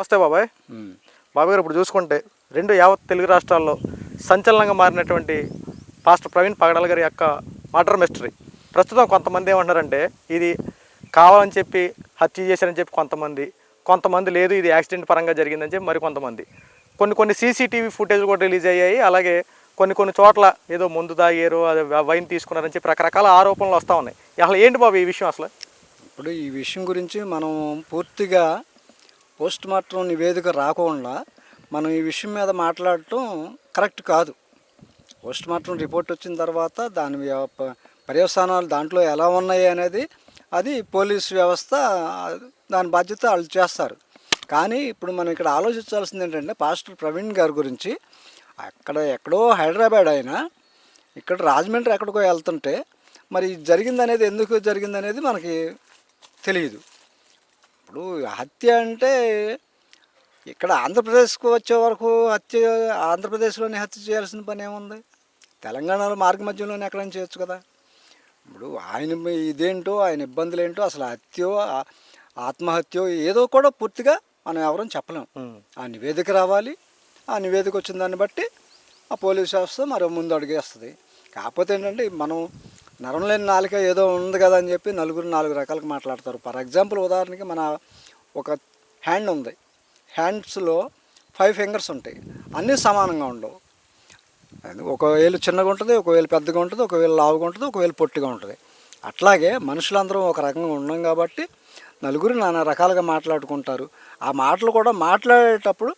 నమస్తే బాబాయ్. బాబాయ్ గారు ఇప్పుడు చూసుకుంటే రెండు యావత్ తెలుగు రాష్ట్రాల్లో సంచలనంగా మారినటువంటి పాస్టర్ ప్రవీణ్ పగడాల గారి యొక్క మర్డర్ మిస్టరీ. ప్రస్తుతం కొంతమంది ఏమంటున్నారంటే ఇది కావాలని చెప్పి హత్య చేశారని చెప్పి కొంతమంది కొంతమంది లేదు ఇది యాక్సిడెంట్ పరంగా జరిగిందని చెప్పి మరి కొంతమంది. కొన్ని కొన్ని సీసీటీవీ ఫుటేజ్ కూడా రిలీజ్ అయ్యాయి అలాగే కొన్ని కొన్ని చోట్ల ఏదో ముందు తాగారు అది వైన్ తీసుకున్నారని చెప్పి రకరకాల ఆరోపణలు వస్తూ ఉన్నాయి. అసలు ఏంటి బాబు ఈ విషయం అసలు? ఇప్పుడు ఈ విషయం గురించి మనం పూర్తిగా పోస్ట్ మార్టం నివేదిక రాకుండా మనం ఈ విషయం మీద మాట్లాడటం కరెక్ట్ కాదు. పోస్ట్ మార్టం రిపోర్ట్ వచ్చిన తర్వాత దాని పర్యవసానాలు దాంట్లో ఎలా ఉన్నాయి అనేది అది పోలీస్ వ్యవస్థ దాని బాధ్యత వాళ్ళు చేస్తారు. కానీ ఇప్పుడు మనం ఇక్కడ ఆలోచించాల్సింది ఏంటంటే పాస్టర్ ప్రవీణ్ గారి గురించి అక్కడ ఎక్కడో హైదరాబాద్ అయినా ఇక్కడ రాజమండ్రి ఎక్కడికో వెళ్తుంటే మరి జరిగింది అనేది ఎందుకు జరిగింది అనేది మనకి తెలియదు. ఇప్పుడు హత్య అంటే ఇక్కడ ఆంధ్రప్రదేశ్కు వచ్చే వరకు హత్య ఆంధ్రప్రదేశ్లోనే హత్య చేయాల్సిన పని ఏముంది? తెలంగాణలో మార్గ మధ్యంలోనే ఎక్కడైనా చేయొచ్చు కదా. ఇప్పుడు ఆయన ఇదేంటో ఆయన ఇబ్బందులు ఏంటో అసలు హత్యో ఆత్మహత్యో ఏదో కూడా పూర్తిగా మనం ఎవరం చెప్పలేం. ఆ నివేదిక రావాలి. ఆ నివేదిక వచ్చిన దాన్ని బట్టి ఆ పోలీస్ వ్యవస్థ మరో ముందు అడిగేస్తుంది కాకపోతే ఏంటంటే మనం నరం లేని నాలుక ఏదో ఉంది కదా అని చెప్పి నలుగురు నాలుగు రకాలుగా మాట్లాడతారు. ఫర్ ఎగ్జాంపుల్ ఉదాహరణకి మన ఒక హ్యాండ్ ఉంది. హ్యాండ్స్లో ఫైవ్ ఫింగర్స్ ఉంటాయి. అన్నీ సమానంగా ఉండవు. అది ఒక వేలు చిన్నగా ఉంటుంది ఒక వేలు పెద్దగా ఉంటుంది ఒక వేలు లావుగా ఉంటుంది ఒక వేలు పొట్టిగా ఉంటుంది. అట్లాగే మనుషులందరం ఒక రకంగా ఉన్నాం కాబట్టి నలుగురు నానా రకాలుగా మాట్లాడుకుంటారు. ఆ మాటలు కూడా మాట్లాడేటప్పుడు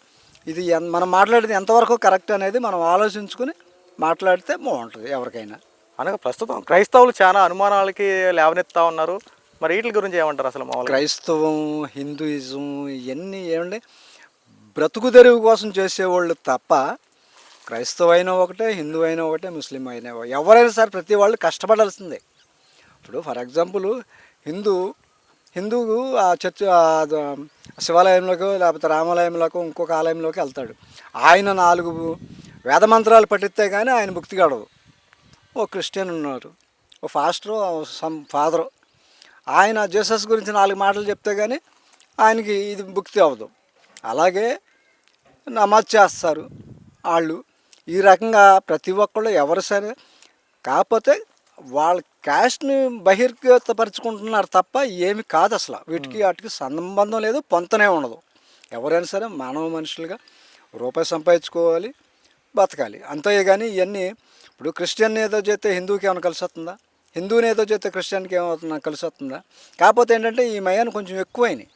ఇది ఎన్- మనం మాట్లాడేది ఎంతవరకు కరెక్ట్ అనేది మనం ఆలోచించుకుని మాట్లాడితే బాగుంటుంది ఎవరికైనా. అనగా ప్రస్తుతం క్రైస్తవులు చాలా అనుమానాలకి లేవనెత్తా ఉన్నారు. మరి వీటి గురించి ఏమంటారు అసలు మామూలు క్రైస్తవం హిందూయిజం ఇవన్నీ ఏమండి బ్రతుకు తెరువు కోసం చేసేవాళ్ళు తప్ప క్రైస్తవ అయినా ఒకటే హిందూ అయినా ఒకటే ముస్లిం అయినా ఎవరైనా సరే ప్రతి వాళ్ళు కష్టపడాల్సిందే. ఇప్పుడు ఫర్ ఎగ్జాంపుల్ హిందూ హిందువు ఆ చర్చ్ శివాలయంలోకి లేకపోతే రామాలయంలోకి ఇంకొక ఆలయంలోకి వెళ్తాడు. ఆయన నాలుగు వేదమంత్రాలు పఠిస్తే కానీ ఆయన భక్తి గడవు ఓ క్రిస్టియన్ ఉన్నారు. ఓ ఫాస్టరు సమ్ ఫాదరు. ఆయన జీసస్ గురించి నాలుగు మాటలు చెప్తే కానీ ఆయనకి ఇది భుక్తి అవ్వదు. అలాగే నమాజ్ చేస్తారు వాళ్ళు ఈ రకంగా ప్రతి ఒక్కళ్ళు ఎవరు సరే కాకపోతే వాళ్ళ క్యాస్ట్ని బహిర్గతపరుచుకుంటున్నారు తప్ప ఏమి కాదు అసలు. వీటికి వాటికి సంబంధం లేదు పొంతనే ఉండదు. ఎవరైనా సరే మానవ మనుషులుగా రూపాయి సంపాదించుకోవాలి బతకాలి. అంతే కానీ ఇవన్నీ ఇప్పుడు క్రిస్టియన్ ఏదో చేస్తే హిందూకి ఏమైనా కలిసి వస్తుందా హిందూని ఏదో చేస్తే క్రిస్టియన్కి ఏమవుతుందా? కలిసి వస్తుందా కాకపోతే ఏంటంటే ఈ మయాన్ని కొంచెం ఎక్కువైనాయి.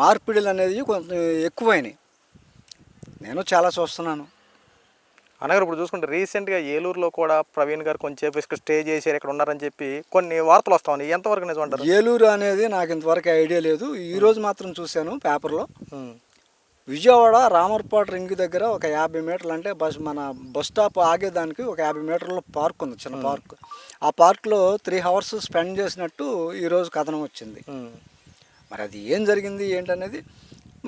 మార్పిడులు అనేది కొంచెం ఎక్కువైనాయి. నేను చాలా చూస్తున్నాను. అనగా ఇప్పుడు చూసుకుంటే రీసెంట్గా ఏలూరులో కూడా ప్రవీణ్ గారు కొంచెం ఇక్కడ స్టే చేశారు ఇక్కడ ఉన్నారని చెప్పి కొన్ని వార్తలు వస్తా ఉన్నాయి. ఎంతవరకు నిజం అంటారు ఏలూరు అనేది నాకు ఇంతవరకు ఐడియా లేదు. ఈ రోజు మాత్రం చూశాను పేపర్లో. విజయవాడ రామర్పాటు రింగ్ దగ్గర ఒక యాభై మీటర్లు అంటే బస్ మన బస్ స్టాప్ ఆగేదానికి ఒక యాభై మీటర్ల పార్క్ ఉంది చిన్న పార్క్. ఆ పార్క్లో త్రీ అవర్స్ స్పెండ్ చేసినట్టు ఈరోజు కథనం వచ్చింది. మరి అది ఏం జరిగింది ఏంటనేది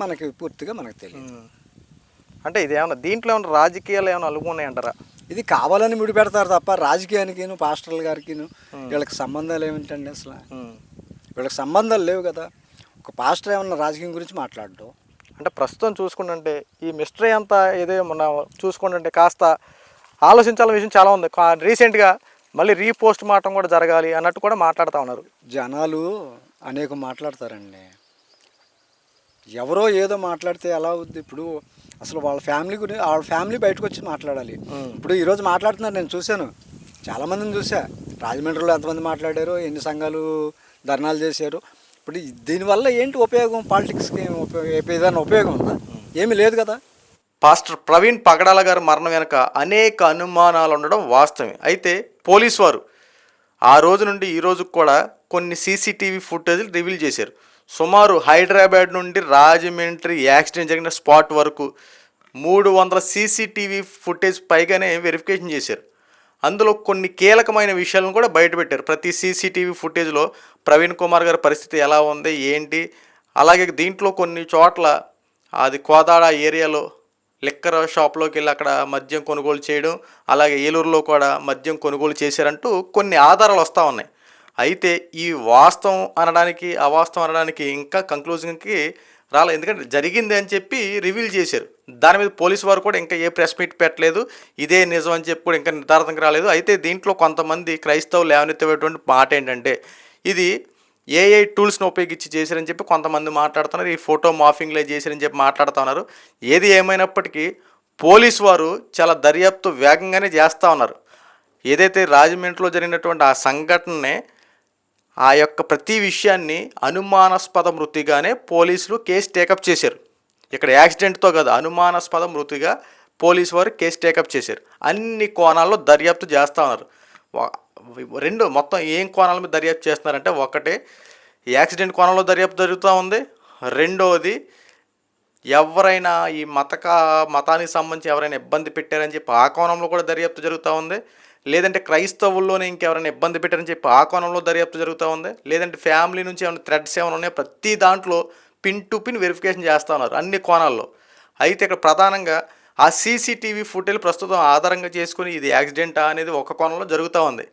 మనకి పూర్తిగా మనకు తెలియదు. అంటే ఇది ఏమన్నా దీంట్లో ఏమన్నా రాజకీయాలు ఏమైనా అలుగున్నాయి అంటారా ఇది కావాలని ముడి పెడతారు తప్ప రాజకీయానికిను పాస్టర్ల గారికిను వీళ్ళకి సంబంధాలు ఏమిటండి అసలు. వీళ్ళకి సంబంధాలు లేవు కదా. ఒక పాస్టర్ ఏమన్నా రాజకీయం గురించి మాట్లాడడం అంటే ప్రస్తుతం చూసుకుంటుంటే ఈ మిస్టరీ అంతా ఏదో మొన్న చూసుకుంటుంటే కాస్త ఆలోచించాల్సిన విషయం చాలా ఉంది. రీసెంట్గా మళ్ళీ రీపోస్ట్ మార్టం కూడా జరగాలి అన్నట్టు కూడా మాట్లాడుతూ ఉన్నారు. జనాలు అనేక మాట్లాడతారండి. ఎవరో ఏదో మాట్లాడితే ఎలా అవుద్ది? ఇప్పుడు అసలు వాళ్ళ ఫ్యామిలీ గురించి వాళ్ళ ఫ్యామిలీ బయటకు వచ్చి మాట్లాడాలి. ఇప్పుడు ఈరోజు మాట్లాడుతున్నారు నేను చూశాను. చాలామందిని చూసా రాజమండ్రిలో ఎంతమంది మాట్లాడారు? ఎన్ని సంఘాలు ధర్నాలు చేశారు? ఇప్పుడు దీనివల్ల ఏంటి ఉపయోగం? పాలిటిక్స్కి ఏం ఉపయోగం? ఏదైనా ఉపయోగం ఉందా? ఏమీ లేదు కదా. పాస్టర్ ప్రవీణ్ పగడాల గారి మరణం వెనుక అనేక అనుమానాలు ఉండడం వాస్తవమే. అయితే పోలీసు వారు ఆ రోజు నుండి ఈ రోజు కూడా కొన్ని సీసీటీవీ ఫుటేజ్లు రివీల్ చేశారు. సుమారు హైదరాబాద్ నుండి రాజమండ్రి యాక్సిడెంట్ జరిగిన స్పాట్ వరకు మూడు వందల సీసీటీవీ ఫుటేజ్ పైగానే వెరిఫికేషన్ చేశారు. అందులో కొన్ని కీలకమైన విషయాలను కూడా బయటపెట్టారు. ప్రతి సీసీటీవీ ఫుటేజ్లో ప్రవీణ్ కుమార్ గారి పరిస్థితి ఎలా ఉంది ఏంటి? అలాగే దీంట్లో కొన్ని చోట్ల అది కోదాడ ఏరియాలో లిక్కర్ షాప్లోకి వెళ్ళి అక్కడ మద్యం కొనుగోలు చేయడం అలాగే ఏలూరులో కూడా మద్యం కొనుగోలు చేశారంటూ కొన్ని ఆధారాలు వస్తూ ఉన్నాయి. అయితే ఈ వాస్తవం అనడానికి అవాస్తవం అనడానికి ఇంకా కంక్లూజన్కి రాలే. ఎందుకంటే జరిగింది అని చెప్పి రివీల్ చేశారు. దాని మీద పోలీసు వారు కూడా ఇంకా ఏ ప్రెస్ మీట్ పెట్టలేదు. ఇదే నిజం అని చెప్పి కూడా ఇంకా నిర్ధారణకు రాలేదు. అయితే దీంట్లో కొంతమంది క్రైస్తవులు లేవనెత్తేటువంటి మాట ఏంటంటే ఇది ఏఐ టూల్స్ని ఉపయోగించి చేశారని చెప్పి కొంతమంది మాట్లాడుతున్నారు. ఈ ఫోటో మాఫింగ్లే చేశారని చెప్పి మాట్లాడుతున్నారు ఏది ఏమైనప్పటికీ పోలీస్ వారు చాలా దర్యాప్తు వేగంగానే చేస్తూ ఉన్నారు. ఏదైతే రాజమండ్రిలో జరిగినటువంటి ఆ సంఘటననే ఆ యొక్క ప్రతి విషయాన్ని అనుమానాస్పద మృతిగానే పోలీసులు కేసు టేకప్ చేశారు. ఇక్కడ యాక్సిడెంట్తో కాదు అనుమానాస్పద మృతిగా పోలీసు వారు కేసు టేకప్ చేశారు. అన్ని కోణాల్లో దర్యాప్తు చేస్తూ ఉన్నారు. రెండు మొత్తం ఏం కోణాల మీద దర్యాప్తు చేస్తున్నారంటే ఒకటి యాక్సిడెంట్ కోణంలో దర్యాప్తు జరుగుతూ ఉంది. రెండవది ఎవరైనా ఈ మతక మతానికి సంబంధించి ఎవరైనా ఇబ్బంది పెట్టారని చెప్పి ఆ కోణంలో కూడా దర్యాప్తు జరుగుతూ ఉంది. లేదంటే క్రైస్తవుల్లోనే ఇంకెవరైనా ఇబ్బంది పెట్టారని చెప్పి ఆ కోణంలో దర్యాప్తు జరుగుతూ ఉంది. లేదంటే ఫ్యామిలీ నుంచి ఏమైనా థ్రెడ్స్ ఏమైనా ఉన్నాయో ప్రతి దాంట్లో పిన్ టు పిన్ వెరిఫికేషన్ చేస్తూ ఉన్నారు అన్ని కోణాల్లో. అయితే ఇక్కడ ప్రధానంగా ఆ సీసీటీవీ ఫుటేజ్ ప్రస్తుతం ఆధారంగా చేసుకుని ఇది యాక్సిడెంటా అనేది ఒక కోణంలో జరుగుతూ ఉంది.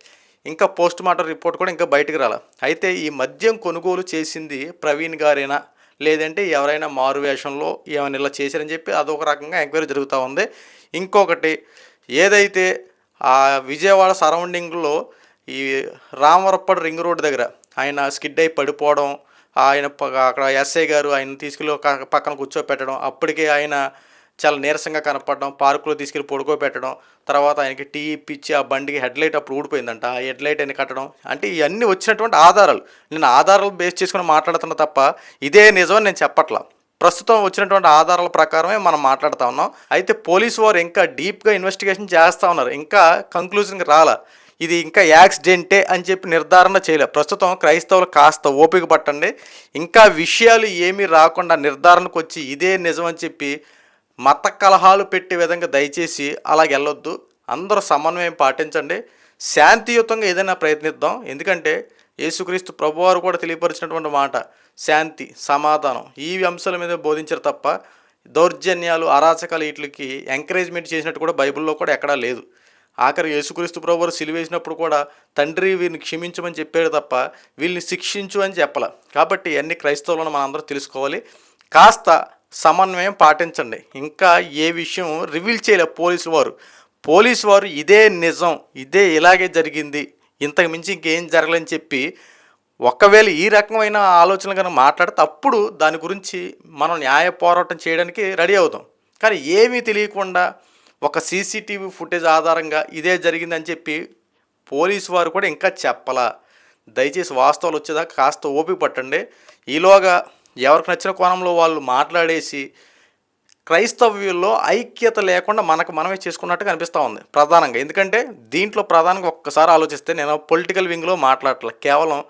ఇంకా పోస్ట్ మార్టం రిపోర్ట్ కూడా ఇంకా బయటకు రాల. అయితే ఈ మద్యం కొనుగోలు చేసింది ప్రవీణ్ గారేనా? లేదంటే ఎవరైనా మారు వేషంలో ఏమైనా ఇలా చేశారని చెప్పి అదొక రకంగా ఎంక్వైరీ జరుగుతూ ఉంది. ఇంకొకటి ఏదైతే ఆ విజయవాడ సరౌండింగ్లో ఈ రామవరప్పడు రింగ్ రోడ్ దగ్గర ఆయన స్కిడ్ అయి పడిపోవడం ఆయన ప- అక్కడ ఎస్ఐ గారు ఆయన తీసుకెళ్ళి పక్కన కూర్చోపెట్టడం అప్పటికే ఆయన చాలా నీరసంగా కనపడడం పార్కులో తీసుకెళ్ళి పడుకోబెట్టడం తర్వాత ఆయనకి టీ ఇప్పించి ఆ బండికి హెడ్ లైట్ అప్పుడు ఊడిపోయిందంట. ఆ హెడ్ లైట్ అని కట్టడం? అంటే ఇవన్నీ వచ్చినటువంటి ఆధారాలు. నేను ఆధారాలు బేస్ చేసుకుని మాట్లాడుతున్నా తప్ప ఇదే నిజం నేను చెప్పట్లా. ప్రస్తుతం వచ్చినటువంటి ఆధారాల ప్రకారమే మనం మాట్లాడుతా ఉన్నాం. అయితే పోలీసు వారు ఇంకా డీప్గా ఇన్వెస్టిగేషన్ చేస్తూ ఉన్నారు. ఇంకా కంక్లూజన్కి రాలా. ఇది ఇంకా యాక్సిడెంటే అని చెప్పి నిర్ధారణ చేయలే. ప్రస్తుతం క్రైస్తవులు కాస్త ఓపిక పట్టండి. ఇంకా విషయాలు ఏమీ రాకుండా నిర్ధారణకు వచ్చి ఇదే నిజం అని చెప్పి మత కలహాలు పెట్టే విధంగా దయచేసి అలాగెళ్ళొద్దు అందరూ సమన్వయం పాటించండి. శాంతియుతంగా ఏదైనా ప్రయత్నిద్దాం. ఎందుకంటే యేసుక్రీస్తు ప్రభువారు కూడా తెలియపరిచినటువంటి మాట శాంతి సమాధానం. ఈ అంశాల మీద బోధించారు తప్ప దౌర్జన్యాలు అరాచకాలు వీటికి ఎంకరేజ్మెంట్ చేసినట్టు కూడా బైబిల్లో కూడా ఎక్కడా లేదు. ఆఖరి యేసుక్రీస్తు ప్రభువారు సిలివేసినప్పుడు కూడా తండ్రి వీరిని క్షమించమని చెప్పాడు తప్ప వీళ్ళని శిక్షించు అని చెప్పాల. కాబట్టి అన్ని క్రైస్తవులను మనం అందరూ తెలుసుకోవాలి. కాస్త సమన్వయం పాటించండి. ఇంకా ఏ విషయం రివీల్ చేయలే పోలీసు వారు. పోలీసు వారు ఇదే నిజం ఇదే ఇలాగే జరిగింది. ఇంతకు మించి ఇంకేం జరగలేని చెప్పి ఒకవేళ ఈ రకమైన ఆలోచనలు కనుక మాట్లాడితే అప్పుడు దాని గురించి మనం న్యాయ పోరాటం చేయడానికి రెడీ అవుతాం. కానీ ఏమీ తెలియకుండా ఒక సీసీటీవీ ఫుటేజ్ ఆధారంగా ఇదే జరిగిందని చెప్పి పోలీసు వారు కూడా ఇంకా చెప్పలా. దయచేసి వాస్తవాలు వచ్చేదాకా కాస్త ఓపిక పట్టండి. ఈలోగా ఎవరికి నచ్చిన కోణంలో వాళ్ళు మాట్లాడేసి క్రైస్తవ్యుల్లో ఐక్యత లేకుండా మనకు మనమే చేసుకున్నట్టు కనిపిస్తూ ఉంది ప్రధానంగా. ఎందుకంటే దీంట్లో ప్రధానంగా ఒక్కసారి ఆలోచిస్తే నేను పొలిటికల్ వింగ్లో మాట్లాడట్లే. కేవలం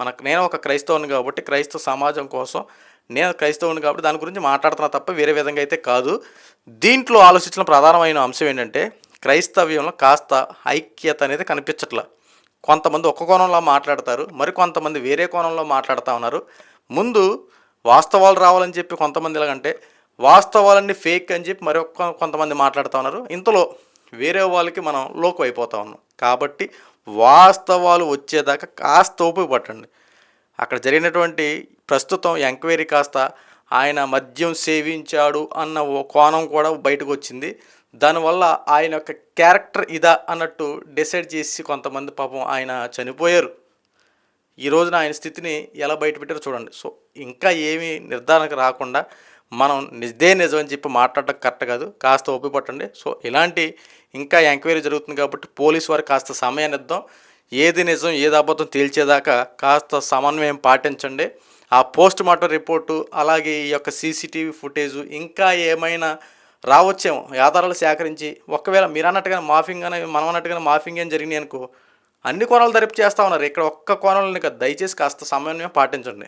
మనకు నేను ఒక క్రైస్తవుని కాబట్టి క్రైస్తవ సమాజం కోసం నేను క్రైస్తవుని కాబట్టి దాని గురించి మాట్లాడుతున్నా తప్ప వేరే విధంగా అయితే కాదు. దీంట్లో ఆలోచించిన ప్రధానమైన అంశం ఏంటంటే క్రైస్తవ్యంలో కాస్త ఐక్యత అనేది కనిపించట్ల. కొంతమంది ఒక కోణంలో మాట్లాడతారు మరి కొంతమంది వేరే కోణంలో మాట్లాడుతూ ఉన్నారు. ముందు వాస్తవాలు రావాలని చెప్పి కొంతమంది ఎలాగంటే వాస్తవాలన్నీ ఫేక్ అని చెప్పి మరి కొంతమంది మాట్లాడుతూ ఉన్నారు. ఇంతలో వేరే వాళ్ళకి మనం లోకు అయిపోతూ ఉన్నాం. కాబట్టి వాస్తవాలు వచ్చేదాకా కాస్త ఉపయోగపడండి అక్కడ జరిగినటువంటి ప్రస్తుతం ఎంక్వైరీ కాస్త ఆయన మద్యం సేవించాడు అన్న ఓ కోణం కూడా బయటకు వచ్చింది. దానివల్ల ఆయన యొక్క క్యారెక్టర్ ఇదా అన్నట్టు డిసైడ్ చేసి కొంతమంది పాపం ఆయన చనిపోయారు. ఈ రోజున ఆయన స్థితిని ఎలా బయటపెట్టారో చూడండి. సో ఇంకా ఏమీ నిర్ధారణకు రాకుండా మనం ఇదే నిజం అని చెప్పి మాట్లాడటం కరెక్ట్ కాదు. కాస్త ఓపిక పట్టండి. సో ఇలాంటి ఇంకా ఎంక్వైరీ జరుగుతుంది కాబట్టి పోలీస్ వారు కాస్త సమయాన్ని ఇద్దాం. ఏది నిజం ఏది అబద్ధం తేల్చేదాకా కాస్త సమన్వయం పాటించండి. ఆ పోస్ట్ మార్టం రిపోర్టు అలాగే ఈ యొక్క సీసీటీవీ ఫుటేజు ఇంకా ఏమైనా రావచ్చేమో. ఆధారాలు సేకరించి ఒకవేళ మీరు అన్నట్టుగా మాఫింగ్ అని మనం అన్నట్టుగానే మాఫింగ్ ఏం జరిగినాయి అనుకో అన్ని కోణాలు దరిపి చేస్తూ ఉన్నారు. ఇక్కడ ఒక్క కోణంలో దయచేసి కాస్త సమన్వయం పాటించండి.